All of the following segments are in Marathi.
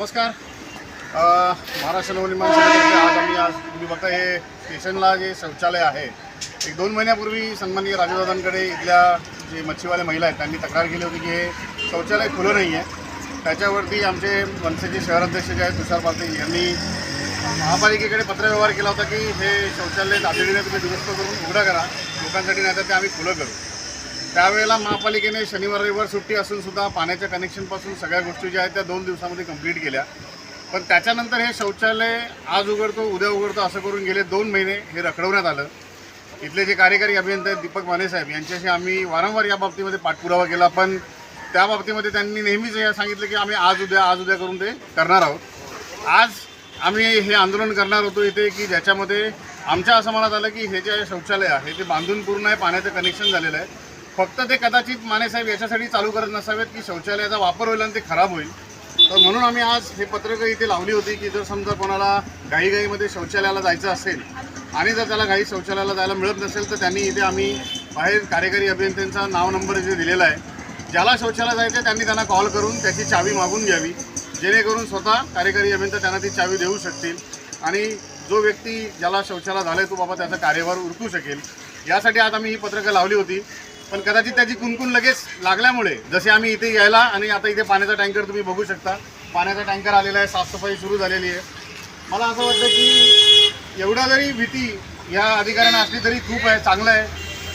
नमस्कार. महाराष्ट्र नवनिर्माण सेनेतर्फे आज आम्ही आज तुम्ही बघता हे स्टेशनला जे शौचालय आहे एक दोन महिन्यापूर्वी सन्माननीय राजदादांकडे इथल्या जे मच्छीवाले महिला आहेत त्यांनी तक्रार केली होती की हे शौचालय खुलं नाही आहे. त्याच्यावरती आमचे मनसेचे शहराध्यक्ष जे आहेत तुषार पाटील यांनी महापालिकेकडे पत्रव्यवहार केला होता की हे शौचालय तातडीने तुम्ही दुरुस्त करून उघडं करा. लोकांसाठी नाही तर ते आम्ही खुलं करू. त्यावेळेला महापालिकेने शनिवार रविवार सुट्टी असून सुद्धा पाण्याच्या कनेक्शनपासून सगळ्या गोष्टी ज्या आहेत त्या दोन दिवसामध्ये कंप्लीट केल्या. पण त्याच्यानंतर हे शौचालय आज उघडतो उद्या उघडतो असं करून गेले दोन महिने हे रखडवण्यात आलं. इथले जे कार्यकारी अभियंता आहेत दीपक माने साहेब यांच्याशी आम्ही वारंवार या बाबतीमध्ये पाठपुरावा केला. पण त्या बाबतीमध्ये त्यांनी नेहमीच हे सांगितलं की आम्ही आज उद्या आज उद्या करून ते करणार आहोत. आज आम्ही हे आंदोलन करणार होतो इथे की ज्याच्यामध्ये आमच्या असं मनात आलं की हे जे शौचालय आहे ते बांधून पूर्ण आहे पाण्याचं कनेक्शन झालेलं आहे. फक्त ते कदाचित मानेसाहेब याच्यासाठी चालू करत नसावेत की शौचालयाचा वापर होईल आणि ते खराब होईल. तर म्हणून आम्ही आज हे पत्रकं इथे लावली होती की जर समजा कोणाला घाईघाईमध्ये शौचालयाला जायचं असेल आणि जर त्याला घाई शौचालयाला जायला मिळत नसेल तर त्यांनी इथे आम्ही बाहेर कार्यकारी अभियंत्यांचा नाव नंबर इथे दिलेला आहे. ज्याला शौचालय जायचं आहे त्यांनी त्यांना कॉल करून त्याची चावी मागून घ्यावी. जेणेकरून स्वतः कार्यकारी अभियंता त्यांना ती चावी देऊ शकतील. आणि जो व्यक्ती ज्याला शौचालय झालं तो बाबा त्याचा कार्यभार उरकू शकेल. यासाठी आज आम्ही ही पत्रकं लावली होती. पण कदाचित त्याची कुणकुण लगेच लागल्यामुळे जसे आम्ही इथे यायला आणि आता इथे पाण्याचा टँकर तुम्ही बघू शकता. पाण्याचा टँकर आलेला आहे साफसफाई सुरू झालेली आहे. मला असं वाटतं की एवढा जरी भीती या अधिकाऱ्यांना असली तरी खूप आहे चांगलं आहे.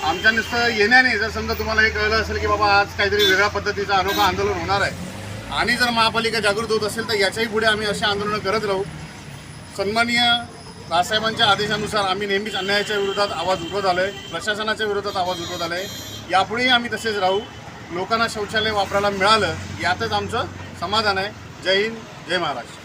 आमच्या नुसतं येण्याने जर समजा तुम्हाला हे कळलं असेल की बाबा आज काहीतरी वेगळ्या पद्धतीचं अनोखा आंदोलन होणार आहे आणि जर महापालिका जागृत होत असेल तर याच्याही पुढे आम्ही असे आंदोलनं करत राहू. सन्माननीय रासाहेबांच्या आदेशानुसार आम्ही नेहमीच अन्यायाच्या विरोधात आवाज उठवत आलो आहे प्रशासनाच्या विरोधात आवाज उठवत आलो आहे यापुढेही आम्ही तसेच राहू. लोकांना शौचालय वापरायला मिळालं यातच आमचं समाधान आहे. जय हिंद जय महाराष्ट्र.